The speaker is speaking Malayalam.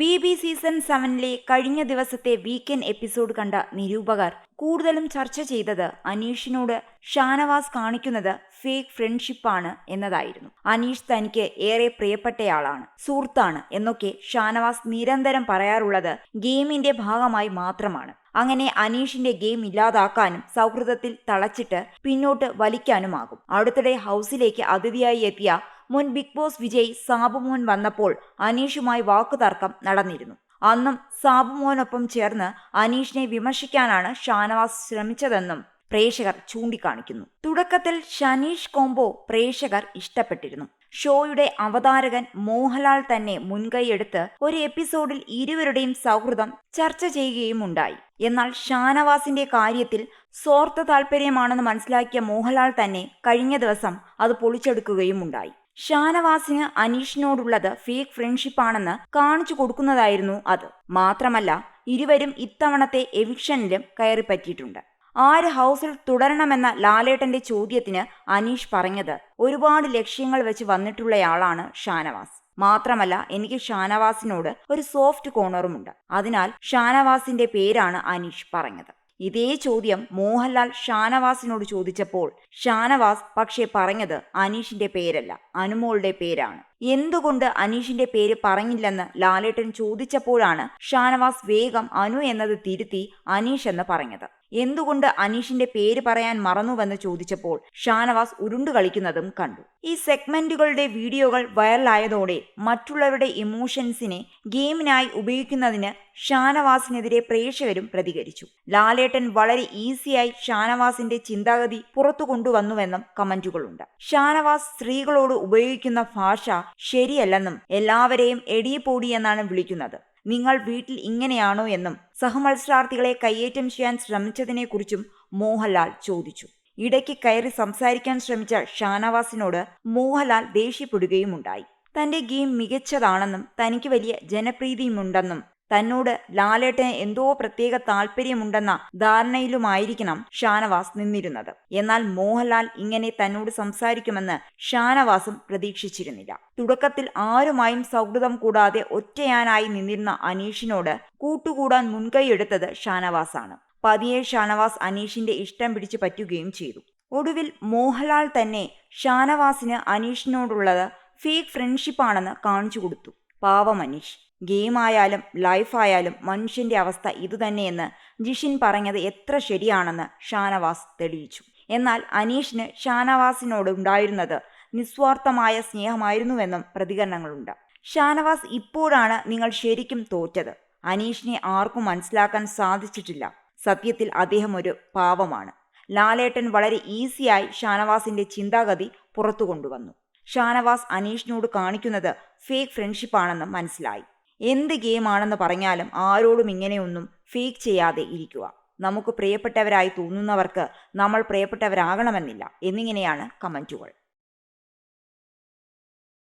ബി ബി സീസൺ സെവനിലെ കഴിഞ്ഞ ദിവസത്തെ വീക്കെൻഡ് എപ്പിസോഡ് കണ്ട നിരൂപകർ കൂടുതലും ചർച്ച ചെയ്തത് അനീഷിനോട് ഷാനവാസ് കാണിക്കുന്നത് ഫേക്ക് ഫ്രണ്ട്ഷിപ്പാണ് എന്നതായിരുന്നു. അനീഷ് തനിക്ക് ഏറെ പ്രിയപ്പെട്ടയാളാണ് സുഹൃത്താണ് എന്നൊക്കെ ഷാനവാസ് നിരന്തരം പറയാറുള്ളത് ഗെയിമിന്റെ ഭാഗമായി മാത്രമാണ്. അങ്ങനെ അനീഷിന്റെ ഗെയിം ഇല്ലാതാക്കാനും സൗഹൃദത്തിൽ തളച്ചിട്ട് പിന്നോട്ട് വലിക്കാനുമാകും. അടുത്തിടെ ഹൗസിലേക്ക് അതിഥിയായി എത്തിയ മുൻ ബിഗ് ബോസ് വിജയ് സാബുമോൻ വന്നപ്പോൾ അനീഷുമായി വാക്കുതർക്കം നടന്നിരുന്നു. അന്നും സാബുമോനൊപ്പം ചേർന്ന് അനീഷിനെ വിമർശിക്കാനാണ് ഷാനവാസ് ശ്രമിച്ചതെന്നും പ്രേക്ഷകർ ചൂണ്ടിക്കാണിക്കുന്നു. തുടക്കത്തിൽ ഷനീഷ് കോംബോ പ്രേക്ഷകർ ഇഷ്ടപ്പെട്ടിരുന്നു. ഷോയുടെ അവതാരകൻ മോഹൻലാൽ തന്നെ മുൻകൈയെടുത്ത് ഒരു എപ്പിസോഡിൽ ഇരുവരുടെയും സൗഹൃദം ചർച്ച ചെയ്യുകയും ഉണ്ടായി എന്നാൽ ഷാനവാസിന്റെ കാര്യത്തിൽ സ്വാർത്ഥ താല്പര്യമാണെന്ന് മനസ്സിലാക്കിയ മോഹൻലാൽ തന്നെ കഴിഞ്ഞ ദിവസം അത് പൊളിച്ചെടുക്കുകയും ഉണ്ടായി ഷാനവാസിന് അനീഷിനോടുള്ളത് ഫേക്ക് ഫ്രണ്ട്ഷിപ്പാണെന്ന് കാണിച്ചു കൊടുക്കുന്നതായിരുന്നു അത്. മാത്രമല്ല ഇരുവരും ഇത്തവണത്തെ എവിക്ഷനിലും കയറിപ്പറ്റിയിട്ടുണ്ട്. ആര് ഹൗസിൽ തുടരണമെന്ന ലാലേട്ടന്റെ ചോദ്യത്തിന് അനീഷ് പറഞ്ഞത് ഒരുപാട് ലക്ഷ്യങ്ങൾ വെച്ച് വന്നിട്ടുള്ളയാളാണ് ഷാനവാസ്. മാത്രമല്ല എനിക്ക് ഷാനവാസിനോട് ഒരു സോഫ്റ്റ് കോണറുമുണ്ട് അതിനാൽ ഷാനവാസിന്റെ പേരാണ് അനീഷ് പറഞ്ഞത്. ഇതേ ചോദ്യം മോഹൻലാൽ ഷാനവാസിനോട് ചോദിച്ചപ്പോൾ ഷാനവാസ് പക്ഷേ പറഞ്ഞത് അനീഷിന്റെ പേരല്ല അനുമോളുടെ പേരാണ്. എന്തുകൊണ്ട് അനീഷിന്റെ പേര് പറഞ്ഞില്ലെന്ന് ലാലേട്ടൻ ചോദിച്ചപ്പോഴാണ് ഷാനവാസ് വേഗം അനു എന്നത് തിരുത്തി അനീഷ് എന്ന് പറഞ്ഞത്. എന്തുകൊണ്ട് അനീഷിന്റെ പേര് പറയാൻ മറന്നുവെന്ന് ചോദിച്ചപ്പോൾ ഷാനവാസ് ഉരുണ്ടു കളിക്കുന്നതും കണ്ടു. ഈ സെഗ്മെന്റുകളുടെ വീഡിയോകൾ വൈറലായതോടെ മറ്റുള്ളവരുടെ ഇമോഷൻസിനെ ഗെയിമിനായി ഉപയോഗിക്കുന്നതിന് ഷാനവാസിനെതിരെ പ്രേക്ഷകരും പ്രതികരിച്ചു. ലാലേട്ടൻ വളരെ ഈസിയായി ഷാനവാസിന്റെ ചിന്താഗതി പുറത്തു കൊണ്ടുവന്നുവെന്നും കമന്റുകളുണ്ട്. ഷാനവാസ് സ്ത്രീകളോട് ഉപയോഗിക്കുന്ന ഭാഷ ശരിയല്ലെന്നും എല്ലാവരെയും എടിയപ്പോടി എന്നാണ് വിളിക്കുന്നത്. നിങ്ങൾ വീട്ടിൽ ഇങ്ങനെയാണോ എന്നും സഹമത്സരാർത്ഥികളെ കയ്യേറ്റം ചെയ്യാൻ ശ്രമിച്ചതിനെക്കുറിച്ചും മോഹൻലാൽ ചോദിച്ചു. ഇടയ്ക്ക് കയറി സംസാരിക്കാൻ ശ്രമിച്ച ഷാനവാസിനോട് മോഹൻലാൽ ദേഷ്യപ്പെടുകയുമുണ്ടായി. തന്റെ ഗെയിം മികച്ചതാണെന്നും തനിക്ക് വലിയ ജനപ്രീതിയുമുണ്ടെന്നും തന്നോട് ലാലേട്ടന് എന്തോ പ്രത്യേക താല്പര്യമുണ്ടെന്ന ധാരണയിലുമായിരിക്കണം ഷാനവാസ് നിന്നിരുന്നത്. എന്നാൽ മോഹൻലാൽ ഇങ്ങനെ തന്നോട് സംസാരിക്കുമെന്ന് ഷാനവാസും പ്രതീക്ഷിച്ചിരുന്നില്ല. തുടക്കത്തിൽ ആരുമായും സൗഹൃദം കൂടാതെ ഒറ്റയാനായി നിന്നിരുന്ന അനീഷിനോട് കൂട്ടുകൂടാൻ മുൻകൈയെടുത്തത് ഷാനവാസാണ്. പതിയെ ഷാനവാസ് അനീഷിന്റെ ഇഷ്ടം പിടിച്ചു പറ്റുകയും ചെയ്തു. ഒടുവിൽ മോഹൻലാൽ തന്നെ ഷാനവാസിന് അനീഷിനോടുള്ളത് ഫേക്ക് ഫ്രണ്ട്ഷിപ്പാണെന്ന് കാണിച്ചു കൊടുത്തു. പാവം അനീഷ്. ഗെയിമായാലും ലൈഫായാലും മനുഷ്യന്റെ അവസ്ഥ ഇതുതന്നെയെന്ന് ജിഷിൻ പറഞ്ഞത് എത്ര ശരിയാണെന്ന് ഷാനവാസ് തെളിയിച്ചു. എന്നാൽ അനീഷിന് ഷാനവാസിനോട് ഉണ്ടായിരുന്നത് നിസ്വാർത്ഥമായ സ്നേഹമായിരുന്നുവെന്നും പ്രതികരണങ്ങളുണ്ട്. ഷാനവാസ് ഇപ്പോഴാണ് നിങ്ങൾ ശരിക്കും തോറ്റത്. അനീഷിനെ ആർക്കും മനസ്സിലാക്കാൻ സാധിച്ചിട്ടില്ല. സത്യത്തിൽ അദ്ദേഹം ഒരു പാവമാണ്. ലാലേട്ടൻ വളരെ ഈസിയായി ഷാനവാസിന്റെ ചിന്താഗതി പുറത്തു കൊണ്ടുവന്നു ഷാനവാസ് അനീഷിനോട് കാണിക്കുന്നത് ഫേക്ക് ഫ്രണ്ട്ഷിപ്പാണെന്ന് മനസ്സിലായി. എന്ത് ഗെയിമാണെന്ന് പറഞ്ഞാലും ആരോടും ഇങ്ങനെയൊന്നും ഫേക്ക് ചെയ്യാതെ ഇരിക്കുക. നമുക്ക് പ്രിയപ്പെട്ടവരായി തോന്നുന്നവർക്ക് നമ്മൾ പ്രിയപ്പെട്ടവരാകണമെന്നില്ല. എന്നിങ്ങനെയാണ് കമന്റുകൾ